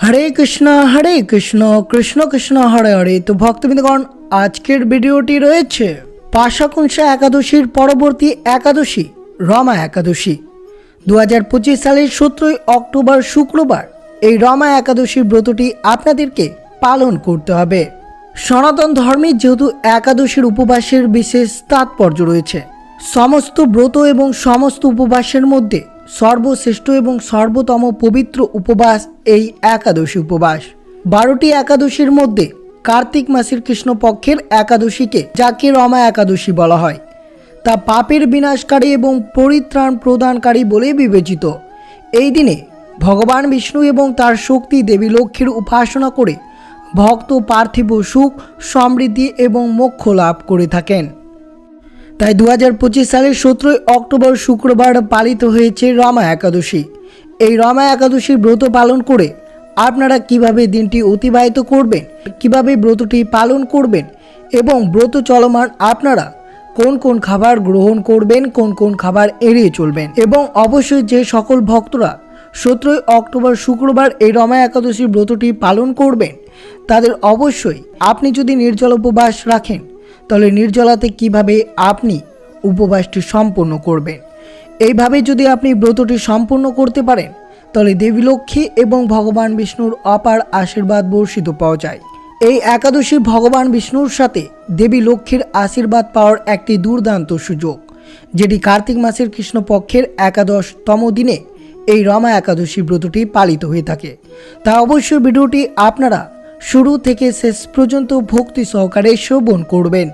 হরে কৃষ্ণ হরে কৃষ্ণ কৃষ্ণ কৃষ্ণ, হরে হরে। তো ভক্তবৃন্দগণ, আজকের ভিডিওটি রয়েছে পাশাকুংসা একাদশীর পরবর্তী একাদশী, রমা একাদশী। দু হাজার পঁচিশ সালের সতেরোই অক্টোবর শুক্রবার এই রমা একাদশীর ব্রতটি আপনাদেরকে পালন করতে হবে। সনাতন ধর্মে যেহেতু একাদশীর উপবাসের বিশেষ তাৎপর্য রয়েছে, সমস্ত ব্রত এবং সমস্ত উপবাসের মধ্যে সর্বশ্রেষ্ঠ এবং সর্বতম পবিত্র উপবাস এই একাদশী উপবাস। বারোটি একাদশীর মধ্যে কার্তিক মাসের কৃষ্ণপক্ষের একাদশীকে যাকে রমা একাদশী বলা হয়, তা পাপের বিনাশকারী এবং পরিত্রাণ প্রদানকারী বলে বিবেচিত। এই দিনে ভগবান বিষ্ণু এবং তার শক্তি দেবী লক্ষ্মীর উপাসনা করে ভক্ত পার্থিব সুখ, সমৃদ্ধি এবং মোক্ষ লাভ করে থাকেন। তাই দু হাজার পঁচিশ সালের সতেরোই অক্টোবর শুক্রবার পালিত হয়েছে রমা একাদশী। এই রমা একাদশীর ব্রত পালন করে আপনারা কীভাবে দিনটি অতিবাহিত করবেন, কীভাবে ব্রতটি পালন করবেন এবং ব্রত চলমান আপনারা কোন কোন খাবার গ্রহণ করবেন, কোন কোন খাবার এড়িয়ে চলবেন এবং অবশ্যই যে সকল ভক্তরা সতেরোই অক্টোবর শুক্রবার এই রমা একাদশীর ব্রতটি পালন করবেন, তাদের অবশ্যই আপনি যদি নির্জল উপবাস রাখেন তাহলে নির্জলাতে কীভাবে আপনি উপবাসটি সম্পূর্ণ করবেন? এইভাবে যদি আপনি ব্রতটি সম্পূর্ণ করতে পারেন, তাহলে দেবীলক্ষ্মী এবং ভগবান বিষ্ণুর অপার আশীর্বাদ বর্ষিত পাওয়া যায়। এই একাদশী ভগবান বিষ্ণুর সাথে দেবী লক্ষ্মীর আশীর্বাদ পাওয়ার একটি দুর্দান্ত সুযোগ, যেটি কার্তিক মাসের কৃষ্ণপক্ষের একাদশতম দিনে এই রমা একাদশী ব্রতটি পালিত হয়ে থাকে। তা অবশ্যই ভিডিওটি আপনারা শুরু থেকে শেষ পর্যন্ত ভক্তি সহকারে শ্রবণ করবেন।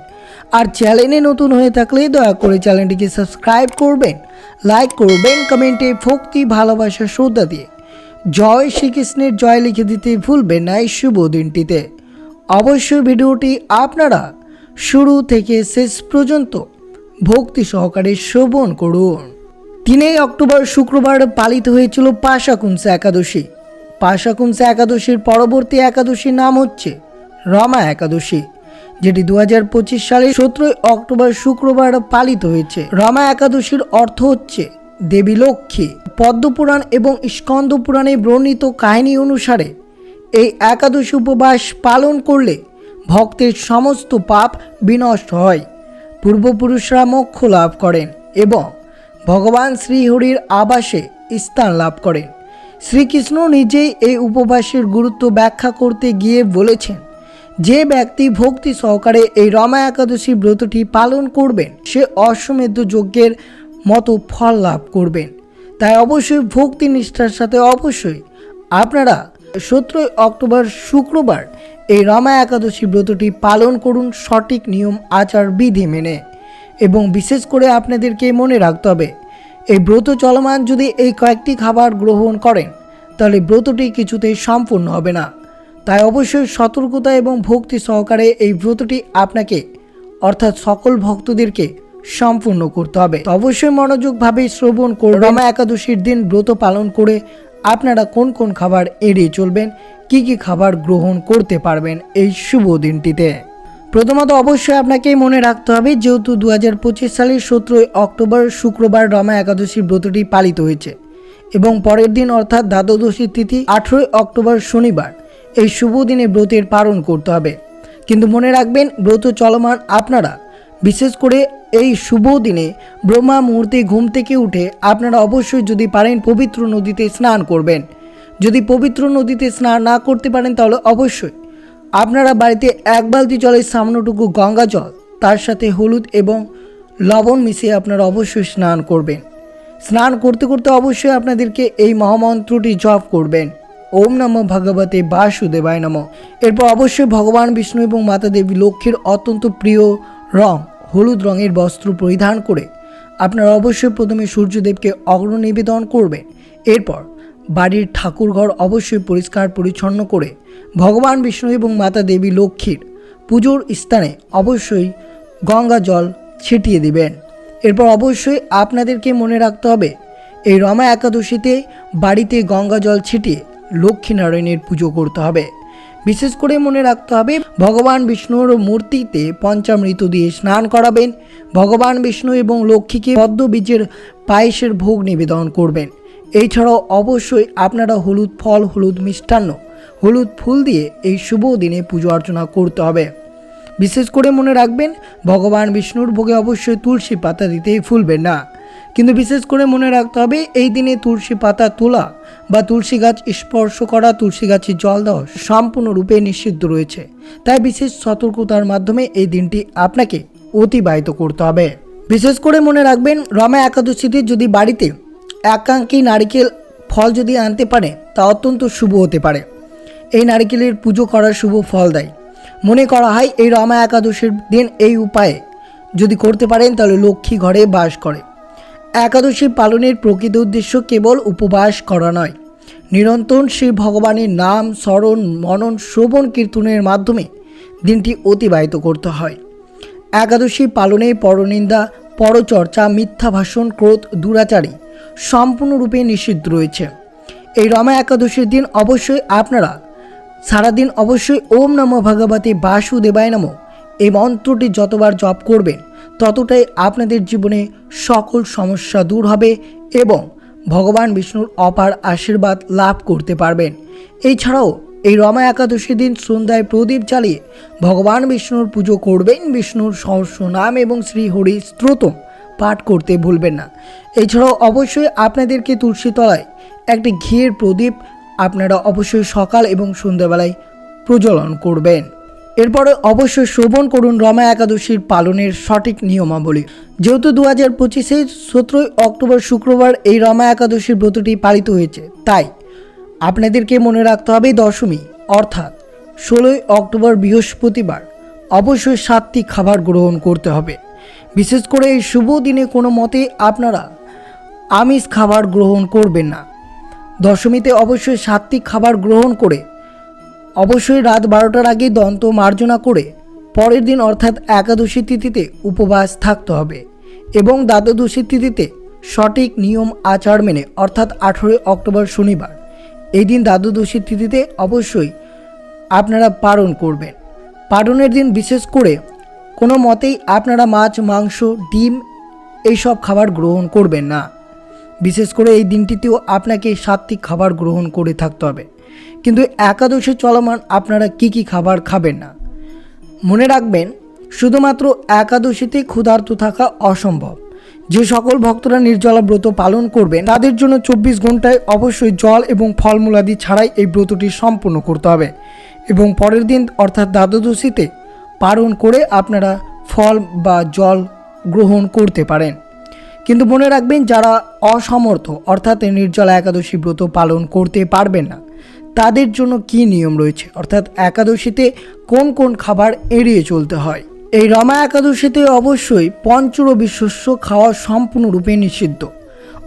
আর চ্যানেলে নতুন হয়ে থাকলে দয়া করে চ্যানেলটিকে সাবস্ক্রাইব করবেন, লাইক করবেন, কমেন্টে ভক্তি, ভালোবাসা, শ্রদ্ধা দিয়ে। জয় শ্রীকৃষ্ণের জয় লিখে দিতে ভুলবেন না এই শুভ দিনটিতে। অবশ্যই ভিডিওটি আপনারা শুরু থেকে শেষ পর্যন্ত ভক্তি সহকারে শ্রবণ করুন। তিনই অক্টোবর শুক্রবার পালিত হয়েছিল পাশাকুংসা একাদশী। পাশাকুংসা একাদশীর পরবর্তী একাদশীর নাম হচ্ছে রমা একাদশী, যেটি দু হাজার পঁচিশ সালে সতেরোই অক্টোবর শুক্রবার পালিত হয়েছে। রমা একাদশীর অর্থ হচ্ছে দেবী লক্ষ্মী। পদ্মপুরাণ এবং স্কন্দ পুরাণে বর্ণিত কাহিনী অনুসারে এই একাদশী উপবাস পালন করলে ভক্তের সমস্ত পাপ বিনষ্ট হয়। পূর্বপুরুষরা মোক্ষ লাভ করেন এবং ভগবান শ্রীহরির আবাসে স্থান লাভ করেন। শ্রীকৃষ্ণ নিজেই এই উপবাসের গুরুত্ব ব্যাখ্যা করতে গিয়ে বলেছেন, যে ব্যক্তি ভক্তি সহকারে এই রমা একাদশী ব্রতটি পালন করবেন, সে অশ্বমেধ যজ্ঞের মতো ফল লাভ করবেন। তাই অবশ্যই ভক্তি নিষ্ঠার সাথে অবশ্যই আপনারা সতেরোই অক্টোবর শুক্রবার এই রমা একাদশী ব্রতটি পালন করুন সঠিক নিয়ম, আচার, বিধি মেনে। এবং বিশেষ করে আপনাদেরকে মনে রাখতে হবে এই ব্রত চলমান যদি এই কয়েকটি খাবার গ্রহণ করেন, তাহলে ব্রতটি কিছুতেই সম্পূর্ণ হবে না। তাই অবশ্যই সতর্কতা এবং ভক্তি সহকারে এই ব্রতটি আপনাকে, অর্থাৎ সকল ভক্তদেরকে সম্পূর্ণ করতে হবে। অবশ্যই মনোযোগভাবে শ্রবণ করুন রমা একাদশীর দিন ব্রত পালন করে আপনারা কোন কোন খাবার এড়িয়ে চলবেন, কি কি খাবার গ্রহণ করতে পারবেন এই শুভ দিনটিতে? প্রথমত অবশ্যই আপনাকে মনে রাখতে হবে, যেহেতু দু হাজার পঁচিশ সালের সতেরোই অক্টোবর শুক্রবার রমা একাদশী ব্রতটি পালিত হয়েছে এবং পরের দিন অর্থাৎ দ্বাদশী তিথি আঠেরোই অক্টোবর শনিবার, এই শুভ দিনে ব্রতের পালন করতে হবে। কিন্তু মনে রাখবেন, ব্রত চলমান আপনারা। বিশেষ করে এই শুভ দিনে ব্রহ্মা মুহূর্তে ঘুম থেকে উঠে আপনারা অবশ্যই যদি পারেন পবিত্র নদীতে স্নান করবেন। যদি পবিত্র নদীতে স্নান না করতে পারেন তাহলে অবশ্যই আপনারা বাড়িতে এক বালতি জলের সামান্যটুকু গঙ্গা জল, তার সাথে হলুদ এবং লবণ মিশিয়ে আপনারা অবশ্যই স্নান করবেন। স্নান করতে করতে অবশ্যই আপনাদেরকে এই মহামন্ত্রটি জপ করবেন। ওম নমঃ ভগবতে বাসুদেবায় নম। এরপর অবশ্যই ভগবান বিষ্ণু এবং মাতা দেবী লক্ষ্মীর অত্যন্ত প্রিয় রং, হলুদ রঙের বস্ত্র পরিধান করে আপনারা অবশ্যই প্রথমে সূর্যদেবকে অগ্র নিবেদন করবেন। এরপর বাড়ির ঠাকুরঘর অবশ্যই পরিষ্কার পরিচ্ছন্ন করে ভগবান বিষ্ণু এবং মাতা দেবী লক্ষ্মীর পুজোর স্থানে অবশ্যই গঙ্গা জল ছিটিয়ে দিবেন। এরপর অবশ্যই আপনাদেরকে মনে রাখতে হবে, এই রমা একাদশীতে বাড়িতে গঙ্গা জল ছিটিয়ে লক্ষ্মীনারায়ণের পুজো করতে হবে। বিশেষ করে মনে রাখতে হবে, ভগবান বিষ্ণুর মূর্তিতে পঞ্চামৃত দিয়ে স্নান করাবেন, ভগবান বিষ্ণু এবং লক্ষ্মীকে পদ্ম বীজের পায়েসের ভোগ নিবেদন করবেন। এছাড়াও অবশ্যই আপনারা হলুদ ফল, হলুদ মিষ্টান্ন, হলুদ ফুল দিয়ে এই শুভ দিনে পুজো অর্চনা করতে হবে। বিশেষ করে মনে রাখবেন, ভগবান বিষ্ণুর ভোগে অবশ্যই তুলসী পাতা দিতেই ফুলবেন না। কিন্তু বিশেষ করে মনে রাখতে হবে, এই দিনে তুলসী পাতা তোলা বা তুলসী গাছ স্পর্শ করা, তুলসী গাছে জল দেওয়া সম্পূর্ণরূপে নিষিদ্ধ রয়েছে। তাই বিশেষ সতর্কতার মাধ্যমে এই দিনটি আপনাকে অতিবাহিত করতে হবে। বিশেষ করে মনে রাখবেন, রমা একাদশীতে যদি বাড়িতে একাঙ্কি নারিকেল ফল যদি আনতে পারে, তা অত্যন্ত শুভ হতে পারে। এই নারিকেলের পুজো করার শুভ ফল দেয়। মনে করা হয়, এই রমা একাদশীর দিন এই উপায়ে যদি করতে পারেন, তাহলে লক্ষ্মী ঘরে বাস করে। একাদশী পালনের প্রকৃত উদ্দেশ্য কেবল উপবাস করা নয়। নিরন্তর শ্রী ভগবানের নাম, স্মরণ, মনন, শ্রবণ, কীর্তনের মাধ্যমে দিনটি অতিবাহিত করতে হয়। একাদশী পালনে পরনিন্দা, পরচর্চা, মিথ্যা ভাষণ, ক্রোধ, দুরাচারী সম্পূর্ণরূপে নিষিদ্ধ রয়েছে। এই রমা একাদশীর দিন অবশ্যই আপনারা, সারাদিন অবশ্যই ওম নম ভগবতী বাসুদেবায় নম। এই মন্ত্রটি যতবার জপ করবেন, ততটাই আপনাদের জীবনে সকল সমস্যা দূর হবে এবং ভগবান বিষ্ণুর অপার আশীর্বাদ লাভ করতে পারবেন। এছাড়াও এই রমা একাদশী দিন সন্ধ্যায় প্রদীপ জ্বালিয়ে ভগবান বিষ্ণুর পুজো করবেন। বিষ্ণুর সহস্র নাম এবং শ্রী হরি স্ত্রোতম পাঠ করতে ভুলবেন না। এছাড়াও অবশ্যই আপনাদেরকে তুলসী তলায় একটি ঘিয়ের প্রদীপ আপনারা অবশ্যই সকাল এবং সন্ধ্যাবেলায় প্রজ্বলন করবেন। এরপরে অবশ্যই শ্রবণ করুন রমা একাদশীর পালনের সঠিক নিয়মাবলী। যেহেতু দু হাজার পঁচিশে সতেরোই অক্টোবর শুক্রবার এই রমা একাদশীর ব্রতটি পালিত হয়েছে, তাই আপনাদেরকে মনে রাখতে হবে দশমী, অর্থাৎ ষোলোই অক্টোবর বৃহস্পতিবার অবশ্যই সাতটি খাবার গ্রহণ করতে হবে। বিশেষ করে এই শুভ দিনে কোনো মতে আপনারা আমিষ খাবার গ্রহণ করবেন না। দশমীতে অবশ্যই সাত্বিক খাবার গ্রহণ করে অবশ্যই রাত বারোটার আগে দন্ত মার্জনা করে পরের দিন অর্থাৎ একাদশী তিথিতে উপবাস থাকতে হবে এবং দ্বাদশী তিথিতে সঠিক নিয়ম আচার মেনে অর্থাৎ আঠেরোই অক্টোবর শনিবার এই দিন দ্বাদশী তিথিতে অবশ্যই আপনারা পালন করবেন। পালনের দিন বিশেষ করে কোনো মতেই আপনারা মাছ, মাংস, ডিম এইসব খাবার গ্রহণ করবেন না। বিশেষ করে এই দিনটিতেও আপনাকে সাত্বিক খাবার গ্রহণ করে থাকতে হবে। কিন্তু একাদশী চলমান আপনারা কি কি খাবার খাবেন না? মনে রাখবেন, শুধুমাত্র একাদশীতে ক্ষুধার্ত থাকা অসম্ভব। যে সকল ভক্তরা নির্জলা ব্রত পালন করবেন, তাদের জন্য চব্বিশ ঘন্টায় অবশ্যই জল এবং ফলমূলাদি ছাড়াই এই ব্রতটি সম্পূর্ণ করতে হবে। এবং পরের দিন, অর্থাৎ দ্বাদশীতে পালন করে আপনারা ফল বা জল গ্রহণ করতে পারেন। কিন্তু মনে রাখবেন, যারা অসমর্থ, অর্থাৎ নির্জলা একাদশী ব্রত পালন করতে পারবেন না, তাদের জন্য কি নিয়ম রয়েছে? অর্থাৎ একাদশীতে কোন কোন খাবার এড়িয়ে চলতে হয়? এই রমা একাদশীতে অবশ্যই পঞ্চরবি শস্য খাওয়া সম্পূর্ণরূপে নিষিদ্ধ।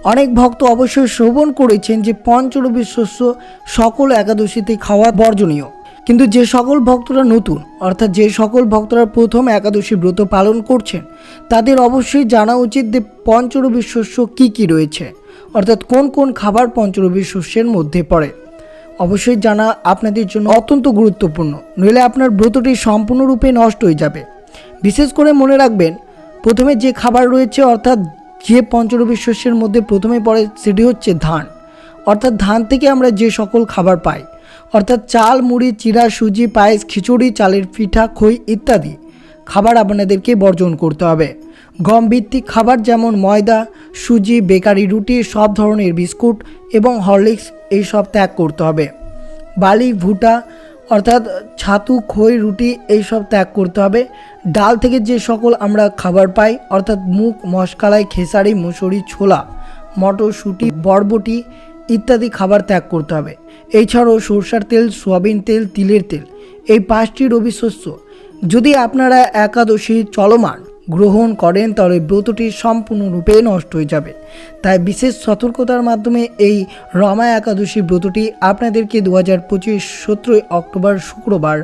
অনেক ভক্ত অবশ্যই শ্রবণ করেছেন যে পঞ্চরবি শস্য সকল একাদশীতে খাওয়া বর্জনীয়। কিন্তু যে সকল ভক্তরা নতুন, অর্থাৎ যে সকল ভক্তরা প্রথম একাদশী ব্রত পালন করছেন, তাদের অবশ্যই জানা উচিত যে পঞ্চরবি শস্য কী কী রয়েছে, অর্থাৎ কোন কোন খাবার পঞ্চরবি শস্যের মধ্যে পড়ে। অবশ্যই জানা আপনাদের জন্য অত্যন্ত গুরুত্বপূর্ণ, নইলে আপনার ব্রতটি সম্পূর্ণরূপে নষ্ট হয়ে যাবে। বিশেষ করে মনে রাখবেন, প্রথমে যে খাবার রয়েছে, অর্থাৎ যে পঞ্চরবি শস্যের মধ্যে প্রথমে পড়ে সেটি হচ্ছে ধান। অর্থাৎ ধান থেকে আমরা যে সকল খাবার পাই অর্থাৎ চাল, মুড়ি চিরা সুজি, পায়েস, খিচুড়ি, চালের পিঠা, খই ইত্যাদি খাবার আপনাদেরকে বর্জন করতে হবে। গম ভিত্তিক খাবার যেমন ময়দা, সুজি, বেকারি, রুটি, সব ধরনের বিস্কুট এবং হরলিক্স এইসব ত্যাগ করতে হবে। বালি ভুটা অর্থাৎ ছাতু, খই, রুটি এইসব ত্যাগ করতে হবে। ডাল থেকে যে সকল আমরা খাবার পাই, অর্থাৎ মুগ, মশকালাই, খেসারি, মুসুরি, ছোলা, মটরশুঁটি, বরবটি ইত্যাদি খাবার ত্যাগ করতে হবে। এছাড়াও সরষার তেল, সোয়াবিন তেল, তিলের তেল। এই পাঁচটি রবি শস্য যদি আপনারা একাদশী চলমান গ্রহণ করেন, তাহলে ব্রতটি সম্পূর্ণরূপে নষ্ট হয়ে যাবে। তাই বিশেষ সতর্কতার মাধ্যমে এই রমা একাদশী ব্রতটি আপনাদেরকে দু হাজার পঁচিশ সতেরোই অক্টোবর শুক্রবার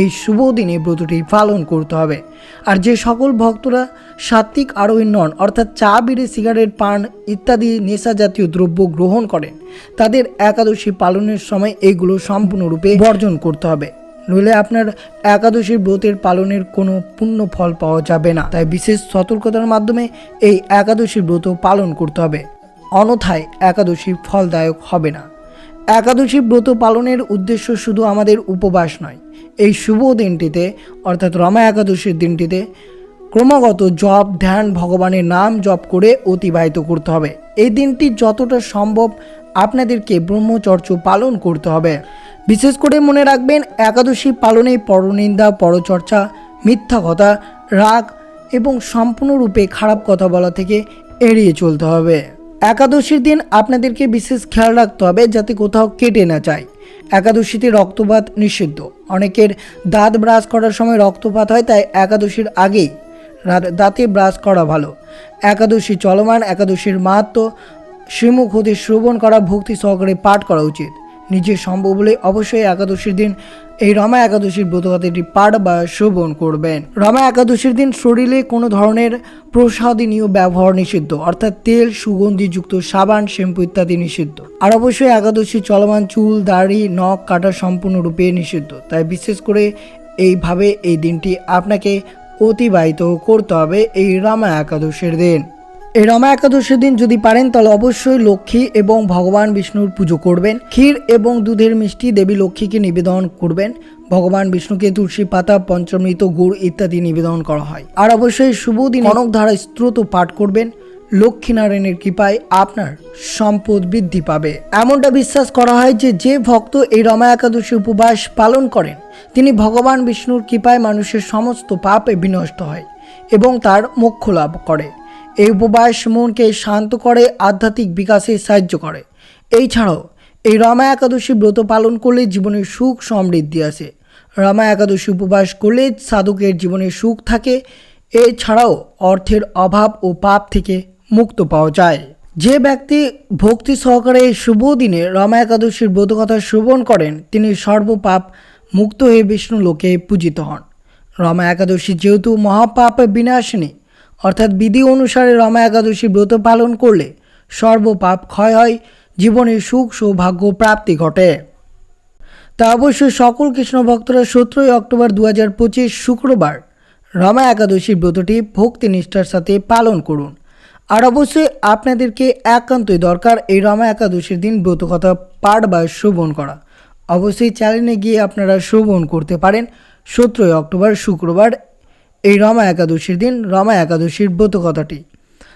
এই শুভ দিনে ব্রতটি পালন করতে হবে। আর যে সকল ভক্তরা সাত্বিক আরোহী নন, অর্থাৎ চা, বিড়ি, সিগারেট, পান ইত্যাদি নেশা জাতীয় দ্রব্য গ্রহণ করেন, তাদের একাদশী পালনের সময় এইগুলো সম্পূর্ণরূপে বর্জন করতে হবে। নইলে আপনার একাদশীর ব্রতের পালনের কোনো পূর্ণ ফল পাওয়া যাবে না। তাই বিশেষ সতর্কতার মাধ্যমে এই একাদশী ব্রত পালন করতে হবে। অনথায় একাদশী ফলদায়ক হবে না। একাদশী ব্রত পালনের উদ্দেশ্য শুধু আমাদের উপবাস নয়। এই শুভ দিনটিতে, অর্থাৎ রমা একাদশীর দিনটিতে, ক্রমাগত জপ, ধ্যান, ভগবানের নাম জপ করে অতিবাহিত করতে হবে। এই দিনটি যতটা সম্ভব আপনাদেরকে ব্রহ্মচর্য পালন করতে হবে। বিশেষ করে মনে রাখবেন, একাদশী পালনে পরনিন্দা, পরচর্চা, মিথ্যা কথা, রাগ এবং সম্পূর্ণরূপে খারাপ কথা বলা থেকে এড়িয়ে চলতে হবে। একাদশীর দিন আপনাদেরকে বিশেষ খেয়াল রাখতে হবে যাতে কোথাও কেটে না যায়। একাদশীতে রক্তপাত নিষিদ্ধ। অনেকের দাঁত ব্রাশ করার সময় রক্তপাত হয়, তাই একাদশীর আগেই দাঁতে ব্রাশ করা ভালো। একাদশী চলমান, একাদশীর মাহাত্ম শ্রীমুখ হতে শ্রবণ করা, ভক্তি সহকারে পাঠ করা উচিত। নিজের সম্ভব হলে অবশ্যই একাদশীর দিন, এই রমা একাদশীর ব্রতকথাটি পাঠ বা শ্রবণ করবেন। রমা একাদশীর দিন শরীরে কোনো ধরনের প্রসাদনীয় ব্যবহার নিষিদ্ধ, অর্থাৎ তেল, সুগন্ধিযুক্ত সাবান, শ্যাম্পু ইত্যাদি নিষিদ্ধ। আর অবশ্যই একাদশী চলমান চুল, দাড়ি, নখ, কাটা সম্পূর্ণরূপে নিষিদ্ধ। তাই বিশেষ করে এইভাবে এই দিনটি আপনাকে অতিবাহিত করতে হবে এই রামা একাদশীর দিন। এই রমা একাদশীর দিন যদি পারেন, তাহলে অবশ্যই লক্ষ্মী এবং ভগবান বিষ্ণুর পুজো করবেন। ক্ষীর এবং দুধের মিষ্টি দেবী লক্ষ্মীকে নিবেদন করবেন। ভগবান বিষ্ণুকে তুলসী পাতা, পঞ্চমৃত গুড় ইত্যাদি নিবেদন করা হয়। আর অবশ্যই শুভ দিন ধারা স্ত্রোত পাঠ করবেন। লক্ষ্মীনারায়ণের কৃপায় আপনার সম্পদ বৃদ্ধি পাবে। এমনটা বিশ্বাস করা হয় যে যে ভক্ত এই রমা একাদশী উপবাস পালন করেন, তিনি ভগবান বিষ্ণুর কৃপায় মানুষের সমস্ত পাপে বিনষ্ট হয় এবং তার মোক্ষ লাভ করে। এই উপবাস মনকে শান্ত করে, আধ্যাত্মিক বিকাশে সাহায্য করে। এই ছাড়াও এই রমা একাদশী ব্রত পালন করলে জীবনে সুখ সমৃদ্ধি আসে। রমা একাদশী উপবাস করলে সাধকের জীবনে সুখ থাকে। এছাড়াও, অর্থের অভাব ও পাপ থেকে মুক্ত পাওয়া যায়। যে ব্যক্তি ভক্তি সহকারে শুভ দিনে রমা একাদশীর ব্রতকথা শ্রবণ করেন, তিনি সর্বপাপ মুক্ত হয়ে বিষ্ণু লোকে পূজিত হন। রমা একাদশী যেহেতু মহাপাপ বিনাশিনী অর্থাৎ বিধি অনুসারে রমা একাদশী ব্রত পালন করলে সর্বপাপ ক্ষয় হয়, জীবনে সুখ, সৌভাগ্য প্রাপ্তি ঘটে। তা অবশ্যই সকল কৃষ্ণ ভক্তরা সতেরোই অক্টোবর দু হাজার পঁচিশ শুক্রবার রমা একাদশী ব্রতটি ভক্তি নিষ্ঠার সাথে পালন করুন। আর অবশ্যই আপনাদেরকে একান্তই দরকার এই রমা একাদশীর দিন ব্রতকথা পাঠ বা শ্রবণ করা। অবশ্যই চ্যানেলে গিয়ে আপনারা শ্রবণ করতে পারেন সতেরোই অক্টোবর শুক্রবার এই রমা একাদশীর দিন, রমা একাদশীর ব্রতকথাটি।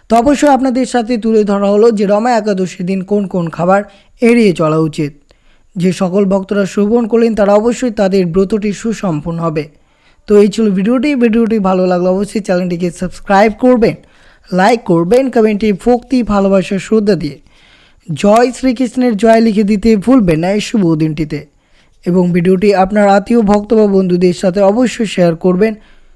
তো অবশ্যই আপনাদের সাথে তুলে ধরা হলো যে রমা একাদশীর দিন কোন কোন খাবার এড়িয়ে চলা উচিত। যে সকল ভক্তরা শ্রবণ করলেন, তারা অবশ্যই তাদের ব্রতটি সুসম্পন্ন হবে। তো এই ছিল ভিডিওটি। ভিডিওটি ভালো লাগলে অবশ্যই চ্যানেলটিকে সাবস্ক্রাইব করবেন, লাইক করবেন, কমেন্টে ভক্তি, ভালোবাসা, শ্রদ্ধা দিয়ে। জয় শ্রীকৃষ্ণের জয় লিখে দিতে ভুলবেন না এই শুভ দিনটিতে। এবং ভিডিওটি আপনার আত্মীয়, ভক্ত বা বন্ধুদের সাথে অবশ্যই শেয়ার করবেন।